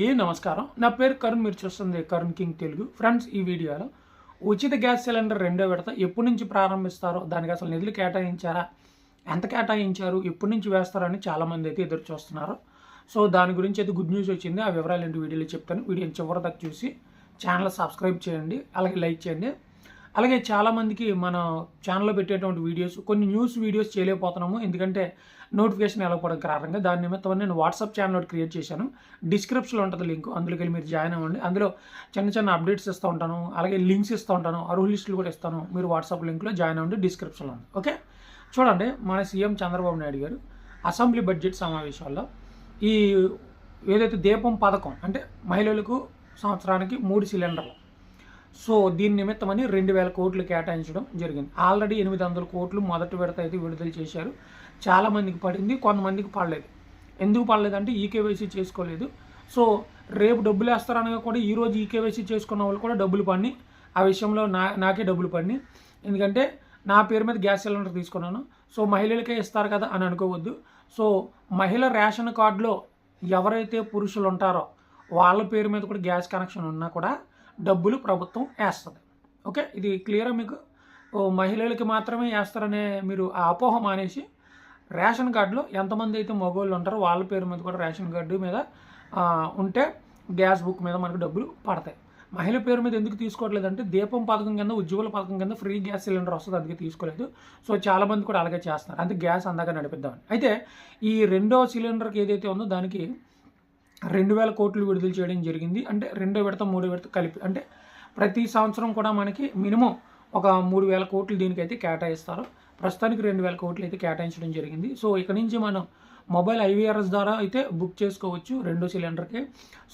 ఏ నమస్కారం. నా పేరు కరుణ్ మీరు చూస్తుంది కరుణ్ కింగ్ తెలుగు. ఫ్రెండ్స్ ఈ వీడియోలో ఉచిత గ్యాస్ సిలిండర్ రెండో విడత ఎప్పటి నుంచి ప్రారంభిస్తారో దానికి అసలు నిధులు కేటాయించారా ఎంత కేటాయించారు ఎప్పటి నుంచి వేస్తారని చాలామంది అయితే ఎదురు చూస్తున్నారు. సో దాని గురించి అయితే గుడ్ న్యూస్ వచ్చింది. ఆ వివరాలు ఏంటి వీడియోలో చెప్తాను. వీడియోని చివరి దాకా చూసి ఛానల్ సబ్స్క్రైబ్ చేయండి. అలాగే లైక్ చేయండి. అలాగే చాలామందికి మన ఛానల్లో పెట్టేటువంటి వీడియోస్ కొన్ని న్యూస్ వీడియోస్ చేయలేకపోతున్నాము. ఎందుకంటే నోటిఫికేషన్ ఎలా కారణంగా దాని నిమిత్తం నేను వాట్సాప్ ఛానల్ ఒకటి క్రియేట్ చేశాను. డిస్క్రిప్షన్లో ఉంటుంది లింక్ అందులోకి మీరు జాయిన్ అవ్వండి. అందులో చిన్న చిన్న అప్డేట్స్ ఇస్తూ ఉంటాను. అలాగే లింక్స్ ఇస్తూ ఉంటాను. అర్హుల లిస్టులు కూడా ఇస్తాను. మీరు వాట్సాప్ లింక్లో జాయిన్ అవ్వండి డిస్క్రిప్షన్లో ఉంది ఓకే చూడండి మన సీఎం చంద్రబాబు నాయుడు గారు అసెంబ్లీ బడ్జెట్ సమావేశాల్లో ఈ ఏదైతే దీపం పథకం అంటే మహిళలకు సంవత్సరానికి మూడు సిలిండర్లు సో దీని నిమిత్తమని రెండు వేల కోట్లు కేటాయించడం జరిగింది. ఆల్రెడీ ఎనిమిది వందల కోట్లు మొదటి విడత అయితే విడుదల చేశారు. చాలామందికి పడింది కొంతమందికి పడలేదు. ఎందుకు పడలేదంటే ఈకేవైసీ చేసుకోలేదు. సో రేపు డబ్బులు వేస్తారనగా కూడా ఈరోజు ఈకేవైసీ చేసుకున్న వాళ్ళు కూడా డబ్బులు పడిని. ఆ విషయంలో నా నాకే డబ్బులు పడిని. ఎందుకంటే నా పేరు మీద గ్యాస్ సిలిండర్ తీసుకున్నాను. సో మహిళలకే ఇస్తారు కదా అని అనుకోవద్దు. సో మహిళ రేషన్ కార్డులో ఎవరైతే పురుషులు ఉంటారో వాళ్ళ పేరు మీద కూడా గ్యాస్ కనెక్షన్ ఉన్నా కూడా డబ్బులు ప్రభుత్వం వేస్తుంది. ఓకే? ఇది క్లియరా మీకు? మహిళలకి మాత్రమే వేస్తారనే మీరు ఆ అపోహ మానేసి రేషన్ కార్డులో ఎంతమంది అయితే మగవాళ్ళు ఉంటారో వాళ్ళ పేరు మీద కూడా రేషన్ కార్డు మీద ఉంటే గ్యాస్ బుక్ మీద మనకు డబ్బులు పడతాయి. మహిళ పేరు మీద ఎందుకు తీసుకోవట్లేదంటే దీపం పథకం కింద ఉజ్వల పథకం కింద ఫ్రీ గ్యాస్ సిలిండర్ వస్తుంది అందుకే తీసుకోలేదు. సో చాలామంది కూడా అలాగే చేస్తున్నారు. అంటే గ్యాస్ అందాక నడిపిద్దామని. అయితే ఈ రెండో సిలిండర్కి ఏదైతే ఉందో దానికి రెండు వేల కోట్లు విడుదల చేయడం జరిగింది. అంటే రెండో విడత మూడో విడత కలిపి అంటే ప్రతి సంవత్సరం కూడా మనకి మినిమం ఒక మూడు వేల కోట్లు దీనికైతే కేటాయిస్తారు. ప్రస్తుతానికి రెండు వేల కోట్లు అయితే కేటాయించడం జరిగింది. సో ఇక నుంచి మనం మొబైల్ ఐవీఆర్ఎస్ ద్వారా అయితే బుక్ చేసుకోవచ్చు రెండో సిలిండర్కి.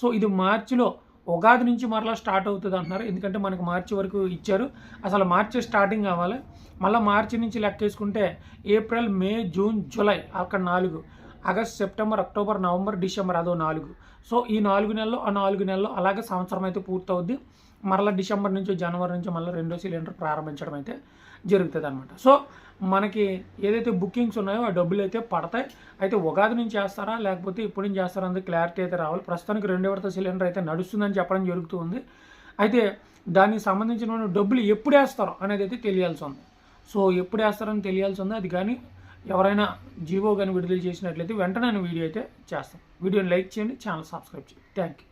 సో ఇది మార్చిలో ఉగాది నుంచి మరలా స్టార్ట్ అవుతుంది అంటున్నారు. ఎందుకంటే మనకు మార్చి వరకు ఇచ్చారు. అసలు మార్చి స్టార్టింగ్ కావాలి. మళ్ళీ మార్చి నుంచి లెక్కేసుకుంటే ఏప్రిల్ మే జూన్ జూలై అక్కడ నాలుగు. August September October November December అదో నాలుగు. సో ఈ నాలుగు నెలలు ఆ నాలుగు నెలలు అలాగే సంవత్సరం అయితే పూర్తవుద్ది. మరలా డిసెంబర్ నుంచి జనవరి నుంచి మళ్ళీ రెండో సిలిండర్ ప్రారంభించడం అయితే జరుగుతుంది అనమాట సో మనకి ఏదైతే బుకింగ్స్ ఉన్నాయో ఆ డబ్బులు అయితే పడతాయి. అయితే ఉగాది నుంచి చేస్తారా? లేకపోతే ఇప్పుడు నుంచి చేస్తారా? అనేది క్లారిటీ అయితే రావాలి. ప్రస్తుతానికి రెండో విడత సిలిండర్ అయితే నడుస్తుందని చెప్పడం జరుగుతుంది అయితే దానికి సంబంధించిన డబ్బులు ఎప్పుడు వేస్తారో అనేది అయితే తెలియాల్సి ఉంది. సో ఎప్పుడు వేస్తారని తెలియాల్సి ఉంది. అది కానీ ఎవరైనా జీవో కానీ విడుదల చేసినట్లయితే వెంటనే నేను వీడియో అయితే చేస్తాను వీడియోని లైక్ చేయండి ఛానల్ సబ్స్క్రైబ్ చేయండి. Thank you